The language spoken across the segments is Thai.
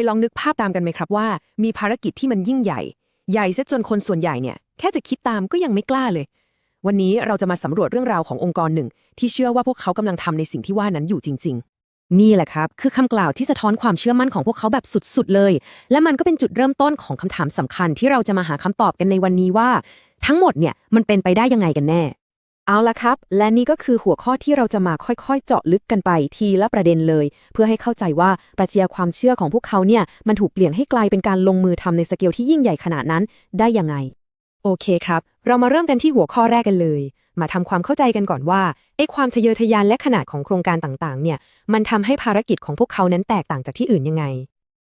ยลองนึกภาพตามกันไหมครับว่า มีภารกิจที่มันยิ่งใหญ่ ใหญ่ซะจนคนส่วนใหญ่เนี่ย แค่จะคิดตามก็ยังไม่กล้าเลย วันนี้เราจะมาสำรวจเรื่องราวขององค์กรหนึ่ง ที่เชื่อว่าพวกเขากำลังทำในสิ่งที่ว่านั้นอยู่จริง ๆ นี่แหละครับ คือคำกล่าวที่สะท้อนความเชื่อมั่นของพวกเขาแบบสุดๆเลย และมันก็เป็นจุดเริ่มต้นของคำถามสำคัญที่เราจะมาหาคำตอบกันในวันนี้ว่า ทั้งหมดเนี่ยมันเป็นไปได้ยังไงกันแน่ เอาละครับ และนี่ก็คือหัวข้อที่เราจะมาค่อยๆ เจาะลึกกันไปทีละประเด็นเลย เพื่อให้เข้าใจว่าปรัชญาความเชื่อของพวกเขาเนี่ยมันถูกเปลี่ยนให้กลายเป็นการลงมือทำในสเกลที่ยิ่งใหญ่ขนาดนั้นได้ยังไง โอเคครับ เรามาเริ่มกันที่หัวข้อแรกกันเลย มาทำความเข้าใจกันก่อนว่าไอ้ความทะเยอทะยานและขนาดของโครงการต่างๆ เนี่ยมันทำให้ภารกิจของพวกเขานั้นแตกต่างจากที่อื่นยังไง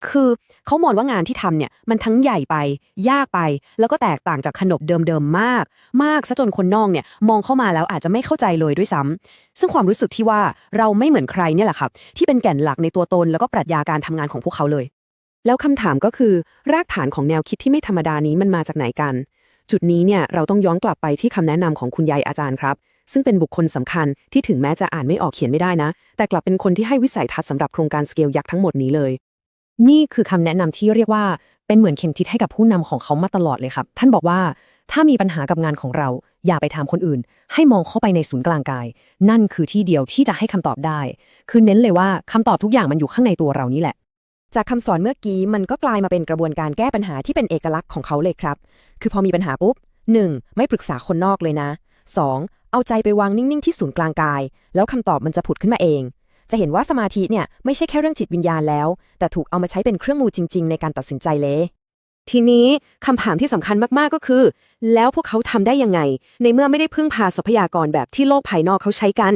คือเขามองว่างานที่ทำเนี่ยมันทั้งใหญ่ไป ยากไป แล้วก็แตกต่างจากขนบเดิมๆมาก มากซะจนคนนอกเนี่ยมองเข้ามาแล้วอาจจะไม่เข้าใจเลยด้วยซ้ำซึ่งความรู้สึกที่ว่าเราไม่เหมือนใครเนี่ยแหละครับ ที่เป็นแก่นหลักในตัวตนแล้วก็ปรัชญาการทำงานของพวกเขาเลย แล้วคำถามก็คือ รากฐานของแนวคิดที่ไม่ธรรมดานี้มันมาจากไหนกัน จุดนี้เนี่ยเราต้องย้อนกลับไปที่คำแนะนำของคุณยายอาจารย์ครับซึ่งเป็นบุคคลสำคัญที่ถึงแม้จะอ่านไม่ออกเขียนไม่ได้นะ แต่กลับเป็นคนที่ให้วิสัยทัศน์สำหรับโครงการสเกลยักษ์ทั้งหมดนี้เลย นี่คือคำแนะนำที่เรียกว่าเป็นเหมือนเข็มทิศให้กับผู้นำของเขามาตลอดเลยครับ ท่านบอกว่าถ้ามีปัญหากับงานของเรา อย่าไปถามคนอื่น ให้มองเข้าไปในศูนย์กลางกาย นั่นคือที่เดียวที่จะให้คำตอบได้ คือเน้นเลยว่าคำตอบทุกอย่างมันอยู่ข้างในตัวเรานี่แหละ จากคำสอนเมื่อกี้มันก็กลายมาเป็นกระบวนการแก้ปัญหาที่เป็นเอกลักษณ์ของเขาเลยครับ คือพอมีปัญหาปุ๊บ 1. ไม่ปรึกษาคนนอกเลยนะ 2. เอาใจไปวางนิ่งๆที่ศูนย์กลางกาย แล้วคำตอบมันจะผุดขึ้นมาเอง จะเห็นว่าสมาธิเนี่ยไม่ใช่แค่เรื่องจิตวิญญาณแล้ว แต่ถูกเอามาใช้เป็นเครื่องมือจริง ๆ ในการตัดสินใจเลย ทีนี้คำถามที่สำคัญมากๆก็คือ แล้วพวกเขาทำได้ยังไง ในเมื่อไม่ได้พึ่งพาทรัพยากรแบบที่โลกภายนอกเขาใช้กัน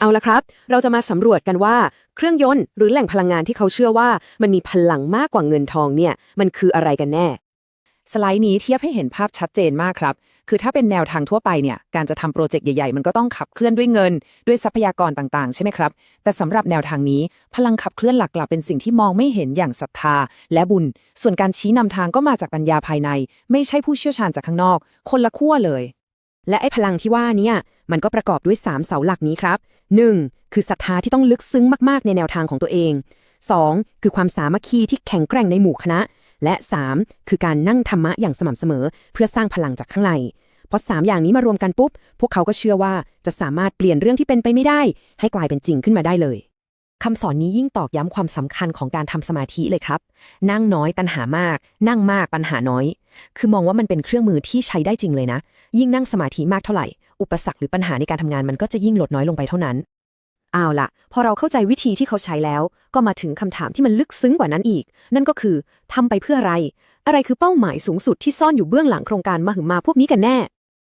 เอาละครับ เราจะมาสำรวจกันว่า เครื่องยนต์หรือแหล่งพลังงานที่เขาเชื่อว่า มันมีพลังมากกว่าเงินทองเนี่ยมันคืออะไรกันแน่ สไลด์นี้เทียบให้เห็นภาพชัดเจนมากครับ คือถ้าเป็นแนวทางทั่วไปเนี่ยการจะทำโปรเจกต์ใหญ่ๆ มันก็ต้องขับเคลื่อนด้วยเงิน ด้วยทรัพยากรต่างๆ ใช่ไหมครับ แต่สำหรับแนวทางนี้ พลังขับเคลื่อนหลักกลับเป็นสิ่งที่มองไม่เห็นอย่างศรัทธา และบุญ ส่วนการชี้นำทางก็มาจากปัญญาภายใน ไม่ใช่ผู้เชี่ยวชาญจากข้างนอก คนละขั้วเลย และไอ้พลังที่ว่านี่มันก็ประกอบด้วย 3 เสาหลักนี้ครับ 1. คือศรัทธาที่ต้องลึกซึ้งมากๆ ในแนวทางของตัวเอง 2. คือความสามัคคีที่แข็งแกร่งในหมู่คณะ และ 3. คือการนั่งธรรมะอย่างสม่ำเสมอ เพื่อสร้างพลังจากข้างในพอ3อย่างนี้มารวมกันปุ๊บ พวกเขาก็เชื่อว่าจะสามารถเปลี่ยนเรื่องที่เป็นไปไม่ได้ ให้กลายเป็นจริงขึ้นมาได้เลยคำสอนนี้ยิ่งตอกย้ำความสำคัญของการทำสมาธิเลยครับ นั่งน้อยตัณหามาก นั่งมากปัญหาน้อย คือมองว่ามันเป็นเครื่องมือที่ใช้ได้จริงเลยนะ ยิ่งนั่งสมาธิมากเท่าไหร่ อุปสรรคหรือปัญหาในการทำงานมันก็จะยิ่งลดน้อยลงไปเท่านั้น เอาละพอเราเข้าใจวิธีที่เขาใช้แล้ว ก็มาถึงคำถามที่มันลึกซึ้งกว่านั้นอีก นั่นก็คือทำไปเพื่ออะไร อะไรคือเป้าหมายสูงสุดที่ซ่อนอยู่เบื้องหลังโครงการมหึมาพวกนี้กันแน่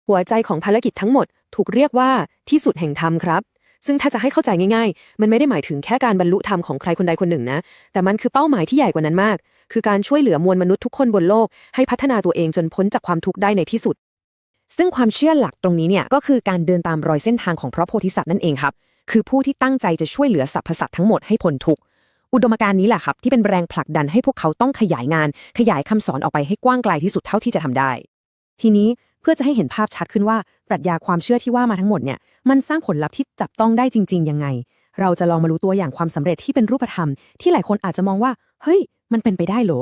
หัวใจของภารกิจทั้งหมดถูกเรียกว่าที่สุดแห่งธรรมครับ ซึ่งถ้าจะให้เข้าใจง่าย ๆ มันไม่ได้หมายถึงแค่การบรรลุธรรมของใครคนใดคนหนึ่งนะ แต่มันคือเป้าหมายที่ใหญ่กว่านั้นมาก คือการช่วยเหลือมวลมนุษย์ทุกคนบนโลก ให้พัฒนาตัวเองจนพ้นจากความทุกข์ได้ในที่สุดซึ่งความเชื่อหลักตรงนี้เนี่ยก็คือการเดินตามรอยเส้นทางของพระโพธิสัตว์นั่นเองครับ คือผู้ที่ตั้งใจจะช่วยเหลือสรรพสัตว์ทั้งหมดให้พ้นทุกข์อุดมการณ์นี้แหละครับ ที่เป็นแรงผลักดันให้พวกเขาต้องขยายงาน ขยายคำสอนออกไปให้กว้างไกลที่สุดเท่าที่จะทำได้ ทีนี้เพื่อจะให้เห็นภาพชัดขึ้นว่า ปรัชญาความเชื่อที่ว่ามาทั้งหมดเนี่ยมันสร้างผลลัพธ์ที่จับต้องได้จริง ๆ ยังไง เราจะลองมารู้ตัวอย่างความสำเร็จที่เป็นรูปธรรม ที่หลายคนอาจจะมองว่า เฮ้ย มันเป็นไปได้เหรอ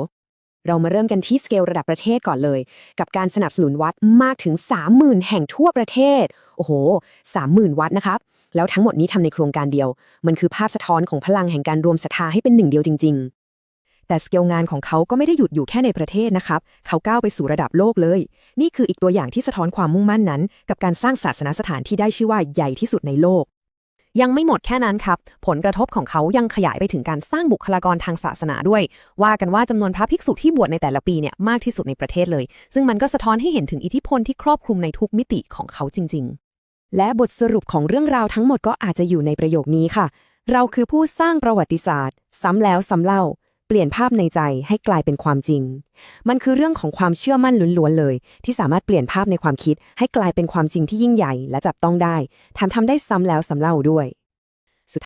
เรามาเริ่มกันที่สเกลระดับประเทศก่อนเลย กับการสนับสนุนวัดมากถึง 30,000 แห่งทั่วประเทศ โอ้โห 30,000 วัดนะครับ แล้วทั้งหมดนี้ทำในโครงการเดียว มันคือภาพสะท้อนของพลังแห่งการรวมศรัทธาให้เป็นหนึ่งเดียวจริง ๆแต่สเกลงานของเขาก็ไม่ได้หยุดอยู่แค่ในประเทศนะครับ เขาก้าวไปสู่ระดับโลกเลย นี่คืออีกตัวอย่างที่สะท้อนความมุ่งมั่นนั้น กับการสร้างศาสนสถานที่ได้ชื่อว่าใหญ่ที่สุดในโลก ยังไม่หมดแค่นั้นครับ ผลกระทบของเขายังขยายไปถึงการสร้างบุคลากรทางศาสนาด้วย ว่ากันว่าจำนวนพระภิกษุที่บวชในแต่ละปีเนี่ยมากที่สุดในประเทศเลย ซึ่งมันก็สะท้อนให้เห็นถึงอิทธิพลที่ครอบคลุมในทุกมิติของเขาจริง ๆ และบทสรุปของเรื่องราวทั้งหมดก็อาจจะอยู่ในประโยคนี้ค่ะ เราคือผู้สร้างประวัติศาสตร์ ซ้ำแล้วซ้ำเล่า เปลี่ยนภาพในใจให้กลายเป็นความจริง มันคือเรื่องของความเชื่อมั่นล้วนๆเลย ที่สามารถเปลี่ยนภาพในความคิด ให้กลายเป็นความจริงที่ยิ่งใหญ่ และจับต้องได้ทำทำได้ซ้ำแล้วซ้ำเล่าด้วย